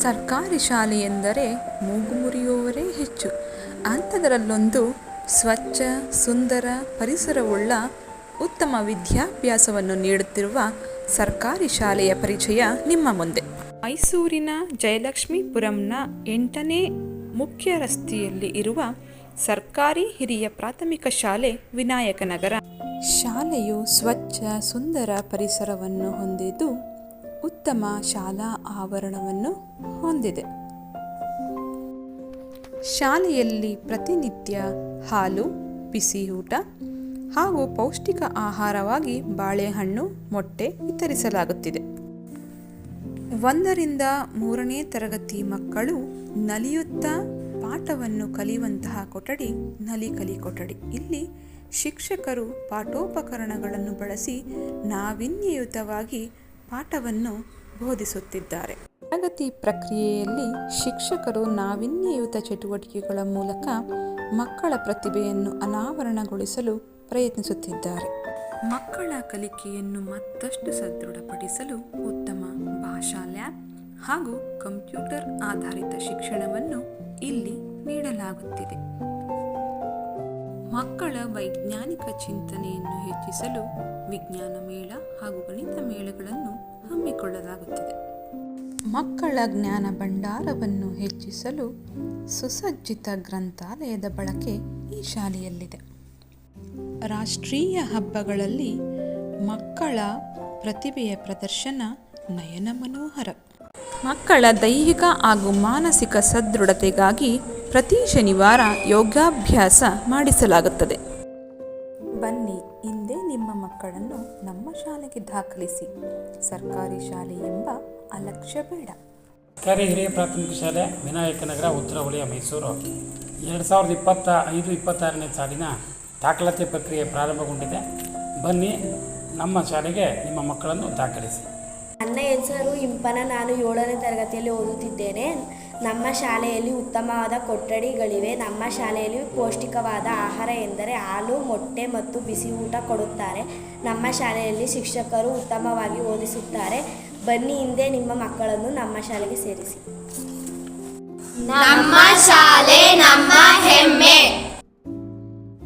ಸರ್ಕಾರಿ ಶಾಲೆ ಎಂದರೆ ಮೂಗು ಮುರಿಯುವವರೇ ಹೆಚ್ಚು. ಅಂಥದರಲ್ಲೊಂದು ಸ್ವಚ್ಛ, ಸುಂದರ, ಪರಿಸರವುಳ್ಳ ಉತ್ತಮ ವಿದ್ಯಾಭ್ಯಾಸವನ್ನು ನೀಡುತ್ತಿರುವ ಸರ್ಕಾರಿ ಶಾಲೆಯ ಪರಿಚಯ ನಿಮ್ಮ ಮುಂದೆ. ಮೈಸೂರಿನ ಜಯಲಕ್ಷ್ಮೀಪುರಂನ ಎಂಟನೇ ಮುಖ್ಯ ರಸ್ತೆಯಲ್ಲಿ ಇರುವ ಸರ್ಕಾರಿ ಹಿರಿಯ ಪ್ರಾಥಮಿಕ ಶಾಲೆ ವಿನಾಯಕನಗರ ಶಾಲೆಯು ಸ್ವಚ್ಛ, ಸುಂದರ ಪರಿಸರವನ್ನು ಹೊಂದಿದ್ದು ಉತ್ತಮ ಶಾಲಾ ಆವರಣವನ್ನು ಹೊಂದಿದೆ. ಶಾಲೆಯಲ್ಲಿ ಪ್ರತಿನಿತ್ಯ ಹಾಲು, ಬಿಸಿಯೂಟ ಹಾಗೂ ಪೌಷ್ಟಿಕ ಆಹಾರವಾಗಿ ಬಾಳೆಹಣ್ಣು, ಮೊಟ್ಟೆ ವಿತರಿಸಲಾಗುತ್ತಿದೆ. ಒಂದರಿಂದ ಮೂರನೇ ತರಗತಿ ಮಕ್ಕಳು ನಲಿಯುತ್ತಾ ಪಾಠವನ್ನು ಕಲಿಯುವಂತಹ ಕೊಠಡಿ ನಲಿಕಲಿ ಕೊಠಡಿ. ಇಲ್ಲಿ ಶಿಕ್ಷಕರು ಪಾಠೋಪಕರಣಗಳನ್ನು ಬಳಸಿ ನಾವಿನ್ಯಯುತವಾಗಿ ಪಾಠವನ್ನು ಬೋಧಿಸುತ್ತಿದ್ದಾರೆ. ತರಗತಿ ಪ್ರಕ್ರಿಯೆಯಲ್ಲಿ ಶಿಕ್ಷಕರು ನಾವಿನ್ಯಯುತ ಚಟುವಟಿಕೆಗಳ ಮೂಲಕ ಮಕ್ಕಳ ಪ್ರತಿಭೆಯನ್ನು ಅನಾವರಣಗೊಳಿಸಲು ಪ್ರಯತ್ನಿಸುತ್ತಿದ್ದಾರೆ. ಮಕ್ಕಳ ಕಲಿಕೆಯನ್ನು ಮತ್ತಷ್ಟು ಸದೃಢಪಡಿಸಲು ಉತ್ತಮ ಭಾಷಾ ಲ್ಯಾಬ್ ಹಾಗೂ ಕಂಪ್ಯೂಟರ್ ಆಧಾರಿತ ಶಿಕ್ಷಣವನ್ನು ಇಲ್ಲಿ ನೀಡಲಾಗುತ್ತಿದೆ. ಮಕ್ಕಳ ವೈಜ್ಞಾನಿಕ ಚಿಂತನೆಯನ್ನು ಹೆಚ್ಚಿಸಲು ವಿಜ್ಞಾನ ಮೇಳ ಹಾಗೂ ಗಣಿತ ಮೇಳಗಳನ್ನು ಹಮ್ಮಿಕೊಳ್ಳಲಾಗುತ್ತದೆ. ಮಕ್ಕಳ ಜ್ಞಾನ ಭಂಡಾರವನ್ನು ಹೆಚ್ಚಿಸಲು ಸುಸಜ್ಜಿತ ಗ್ರಂಥಾಲಯದ ಬಳಕೆ ಈ ಶಾಲೆಯಲ್ಲಿದೆ. ರಾಷ್ಟ್ರೀಯ ಹಬ್ಬಗಳಲ್ಲಿ ಮಕ್ಕಳ ಪ್ರತಿಭೆಯ ಪ್ರದರ್ಶನ ನಯನ ಮನೋಹರ. ಮಕ್ಕಳ ದೈಹಿಕ ಹಾಗೂ ಮಾನಸಿಕ ಸದೃಢತೆಗಾಗಿ ಪ್ರತಿ ಶನಿವಾರ ಯೋಗಾಭ್ಯಾಸ ಮಾಡಿಸಲಾಗುತ್ತದೆ. ಬನ್ನಿ ಇಂದೇ ನಿಮ್ಮ ಮಕ್ಕಳನ್ನು ನಮ್ಮ ಶಾಲೆಗೆ ದಾಖಲಿಸಿ. ಸರ್ಕಾರಿ ಶಾಲೆ ಎಂಬ ಅಲಕ್ಷ್ಯ ಬೇಡ. ಸರ್ಕಾರಿ ಹಿರಿಯ ಪ್ರಾಥಮಿಕ ಶಾಲೆ ವಿನಾಯಕನಗರ ಉತ್ತರ ವಲಯ ಮೈಸೂರು. ಎರಡು ಸಾವಿರದ ಇಪ್ಪತ್ತ ಐದು ಇಪ್ಪತ್ತಾರನೇ ಸಾಲಿನ ದಾಖಲಾತಿ ಪ್ರಕ್ರಿಯೆ ಪ್ರಾರಂಭಗೊಂಡಿದೆ. ಬನ್ನಿ ನಮ್ಮ ಶಾಲೆಗೆ ನಿಮ್ಮ ಮಕ್ಕಳನ್ನು ದಾಖಲಿಸಿ. ನನ್ನ ಹೆಸರು ಇಂಪನ ನಾನು ಏಳನೇ ತರಗತಿಯಲ್ಲಿ ಓದುತ್ತಿದ್ದೇನೆ. ನಮ್ಮ ಶಾಲೆಯಲ್ಲಿ ಉತ್ತಮವಾದ ಕೊಠಡಿಗಳಿವೆ. ನಮ್ಮ ಶಾಲೆಯಲ್ಲಿ ಪೌಷ್ಟಿಕವಾದ ಆಹಾರ ಎಂದರೆ ಹಾಲು, ಮೊಟ್ಟೆ ಮತ್ತು ಬಿಸಿ ಊಟ ಕೊಡುತ್ತಾರೆ. ನಮ್ಮ ಶಾಲೆಯಲ್ಲಿ ಶಿಕ್ಷಕರು ಉತ್ತಮವಾಗಿ ಓದಿಸುತ್ತಾರೆ. ಬನ್ನಿ ಹಿಂದೆ ನಿಮ್ಮ ಮಕ್ಕಳನ್ನು ನಮ್ಮ ಶಾಲೆಗೆ ಸೇರಿಸಿ. ನಮ್ಮ ಶಾಲೆ ನಮ್ಮ ಹೆಮ್ಮೆ.